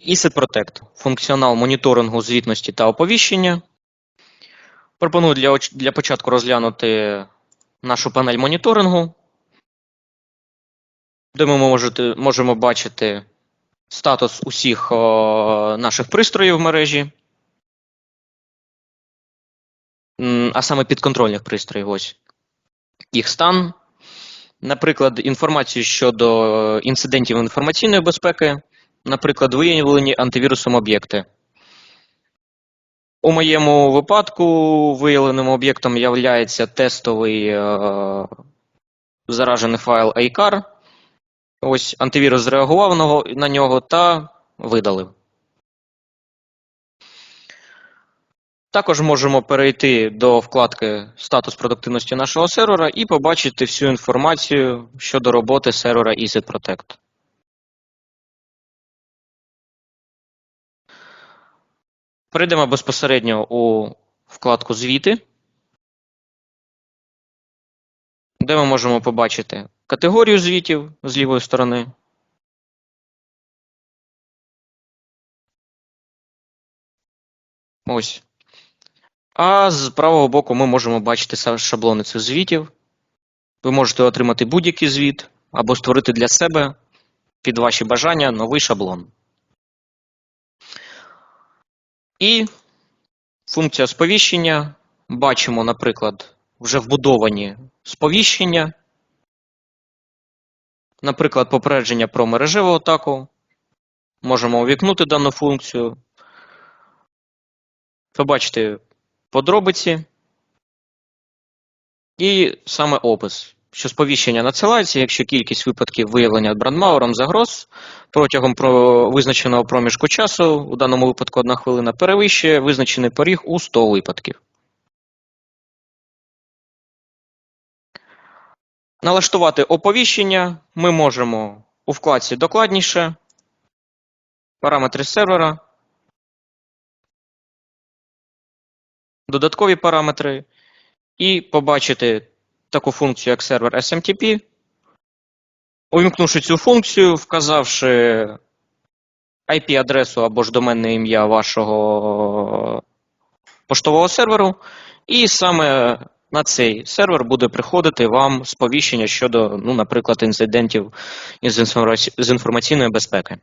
ESET Protect – функціонал моніторингу, звітності та оповіщення. Пропоную для, для початку розглянути нашу панель моніторингу, де ми можете, можемо бачити статус усіх о, наших пристроїв в мережі, а саме підконтрольних пристроїв. Ось їх стан. Наприклад, інформацію щодо інцидентів інформаційної безпеки, наприклад, виявлені антивірусом об'єкти. У моєму випадку виявленим об'єктом є тестовий е, заражений файл ACAR. Ось антивірус зреагував на нього та видалив. Також можемо перейти до вкладки Статус продуктивності нашого сервера і побачити всю інформацію щодо роботи сервера EasyProtect. Перейдемо безпосередньо у вкладку Звіти, де ми можемо побачити категорію звітів з лівої сторони. Ось. А з правого боку ми можемо бачити шаблони цих звітів. Ви можете отримати будь-який звіт або створити для себе під ваші бажання новий шаблон. І функція сповіщення. Бачимо, наприклад, вже вбудовані сповіщення. Наприклад, попередження про мережеву атаку. Можемо увікнути дану функцію. Побачити подробиці і саме опис, що сповіщення надсилається, якщо кількість випадків виявлення брандмауером загроз протягом про визначеного проміжку часу, у даному випадку 1 хвилина, перевищує визначений поріг у 100 випадків. Налаштувати оповіщення ми можемо у вкладці докладніше, параметри сервера, додаткові параметри і побачити таку функцію, як сервер SMTP. Увімкнувши цю функцію, вказавши IP-адресу або ж доменне ім'я вашого поштового серверу, і саме на цей сервер буде приходити вам сповіщення щодо, ну, наприклад, інцидентів з інформаційної безпеки.